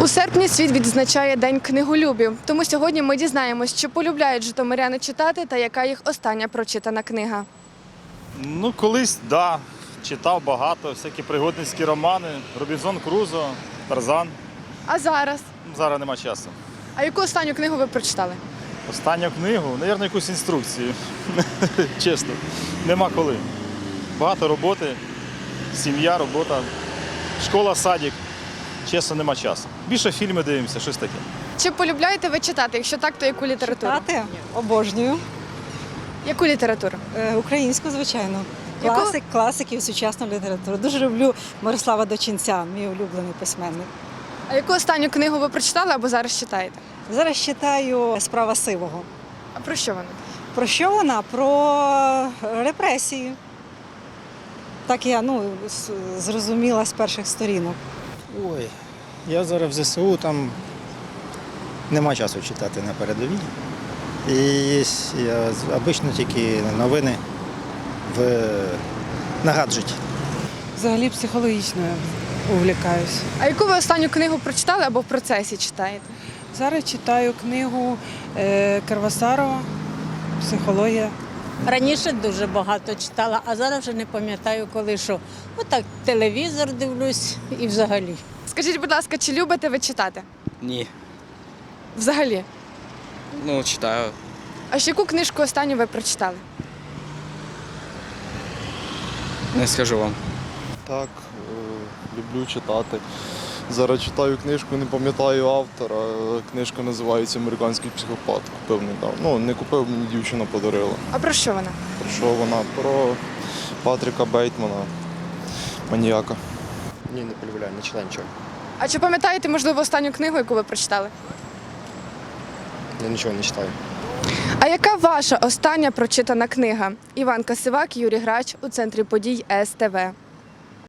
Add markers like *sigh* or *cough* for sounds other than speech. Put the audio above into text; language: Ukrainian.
У серпні світ відзначає День книголюбів. Тому сьогодні ми дізнаємось, чи полюбляють житомиряни читати та яка їх остання прочитана книга. Ну, колись, да, читав багато, всякі пригодницькі романи, Робінзон Крузо, Тарзан. А зараз? Зараз нема часу. А яку останню книгу ви прочитали? Останню книгу, навірно, якусь інструкцію. *laughs* Чесно, нема коли. Багато роботи, сім'я, робота, школа, садик. Чесно, нема часу. Більше фільми дивимося, щось таке. Чи полюбляєте ви читати? Якщо так, то яку літературу? Читати обожнюю. Яку літературу? Е, Українську, звичайно. Яку? Класик, класиків, сучасну літературу. Дуже люблю Мирослава Дочинця, мій улюблений письменник. А яку останню книгу ви прочитали або зараз читаєте? Зараз читаю Справа сивого. А про що вона? Про що вона? Про репресії. Так я ну, зрозуміла з перших сторінок. Ой, я зараз в ЗСУ, там нема часу читати на передовій. І є, я обично тільки новини в, на. Взагалі психологічною увлікаюсь. А яку ви останню книгу прочитали або в процесі читаєте? Зараз читаю книгу е, Карвасарова Психологія. Раніше дуже багато читала, а зараз вже не пам'ятаю, коли що. Отак телевізор дивлюсь і взагалі. Скажіть, будь ласка, чи любите ви читати? Ні. Взагалі. Ну, читаю. А ще яку книжку останню ви прочитали? Не скажу вам. Так, е, люблю читати. Зараз читаю книжку, не пам'ятаю автора. Книжка називається Американський психопат. Купив недавно. Ну, не купив, мені дівчина подарила. А про що вона? Про що вона? Про Патріка Бейтмана, маніяка. Ні, не полюбляю, не читаю нічого. А чи пам'ятаєте, можливо, останню книгу, яку ви прочитали? Я нічого не читаю. А яка ваша остання прочитана книга? Іван Касивак, Юрій Грач у центрі подій СТВ.